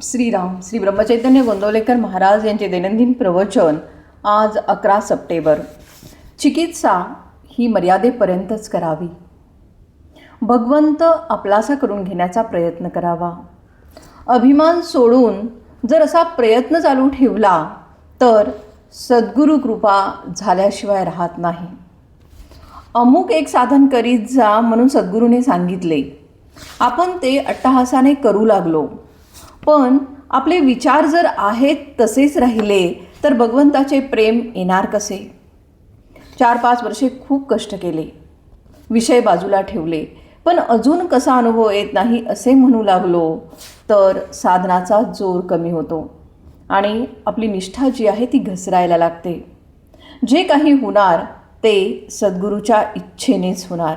श्रीराम श्री ब्रह्मचैतन्य गोंदवलेकर महाराज यांचे दैनंदिन प्रवचन आज अकरा सप्टेंबर. चिकित्सा ही मर्यादेपर्यंतच करावी. भगवंत आपलासा करून घेण्याचा प्रयत्न करावा. अभिमान सोडून जर असा प्रयत्न चालू ठेवला तर सद्गुरू कृपा झाल्याशिवाय राहत नाही. अमुक एक साधन करीत जा म्हणून सद्गुरूने सांगितले. आपण ते अट्टहासाने करू लागलो. पण आपले विचार जर आहेत तसेच राहिले तर भगवंताचे प्रेम येणार कसे? चार पाच वर्षे खूप कष्ट केले. विषय बाजूला ठेवले. पण अजून कसा अनुभव येत नाही असे म्हणू लागलो तर साधनाचा जोर कमी होतो. आणि आपली निष्ठा जी आहे ती घसरायला लागते. जे काही होणार ते सद्गुरूच्या इच्छेनेच होणार.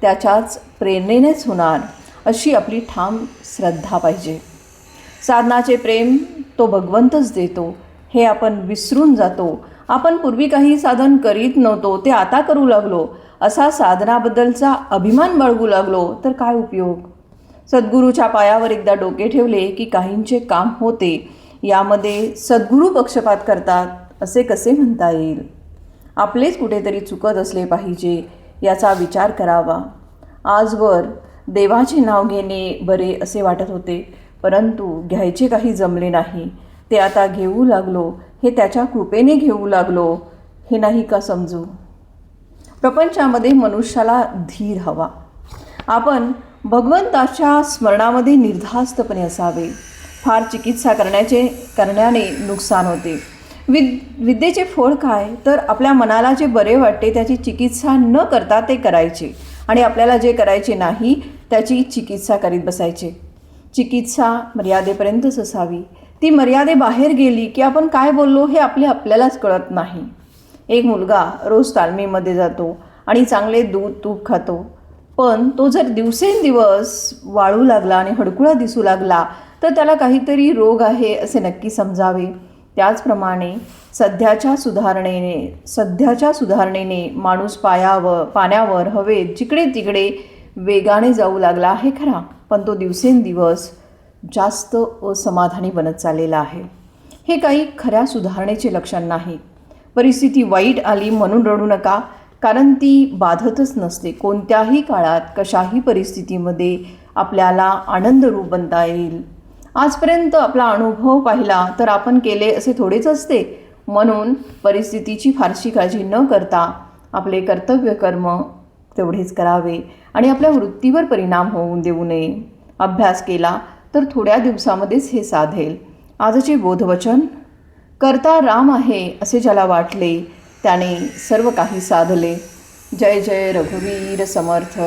त्याच्याच प्रेरणेनेच होणार अशी आपली ठाम श्रद्धा पाहिजे. साधनाचे प्रेम तो भगवंतच देतो. हे आपण विसरून जातो. आपण पूर्वी काही साधन करीत नव्हतो ते आता करू लागलो. असा साधनाबद्दलचा अभिमान बाळगू लागलो तर काय उपयोग? सद्गुरूच्या पायावर एकदा डोके ठेवले की काहींचे काम होते. यामध्ये सद्गुरू पक्षपात करतात असे कसे म्हणता येईल? आपलेच कुठेतरी चुकत असले पाहिजे याचा विचार करावा. आजवर देवाचे नाव घेणे बरे असे वाटत होते. परंतु घ्यायचे काही जमले नाही. ते आता घेऊ लागलो हे त्याच्या कृपेने घेऊ लागलो हे नाही का समजू? प्रपंचामध्ये मनुष्याला धीर हवा. आपण भगवंताच्या स्मरणामध्ये निर्धास्तपणे असावे. फार चिकित्सा करण्याचे करण्याने नुकसान होते. विद विद्येचे फळ काय? तर आपल्या मनाला जे बरे वाटते त्याची चिकित्सा न करता ते करायचे. आणि आपल्याला जे करायचे नाही त्याची चिकित्सा करीत बसायचे. चिकित्सा मर्यादेपर्यंतच असावी ती मर्यादेबाहेर गेली की आपण काय बोललो हे आपले आपल्यालाच कळत नाही. एक मुलगा रोज तालमीमध्ये जातो आणि चांगले दूध तूप खातो. पण तो जर दिवसेंदिवस वाळू लागला आणि हडकुळा दिसू लागला तर त्याला काहीतरी रोग आहे असे नक्की समजावे. त्याचप्रमाणे सध्याच्या सुधारणेने सध्याच्या सुधारणेने माणूस पायावर पाण्यावर हवेत जिकडे तिकडे वेगाने जाऊ लागला आहे खरा. पण तो दिवसेंदिवस जास्त असमाधानी बनत चाललेला आहे. हे काही खऱ्या सुधारणेचे लक्षण नाही. परिस्थिती वाईट आली म्हणून रडू नका कारण ती बाधतच नसते. कोणत्याही काळात कशाही परिस्थितीमध्ये आपल्याला आनंदरूप बनता येईल. आजपर्यंत आपला अनुभव पाहिला तर आपण केले असे थोडेच असते. म्हणून परिस्थितीची फारशी काळजी न करता आपले कर्तव्य कर्म तेवढेच करावे आणि आपल्या वृत्तीवर परिणाम होऊन देऊ नये. अभ्यास केला तर थोड्या दिवसामध्येच हे साधेल. आजचे बोधवचन करता राम आहे असे ज्याला वाटले त्याने सर्व काही साधले. जय जय रघुवीर समर्थ.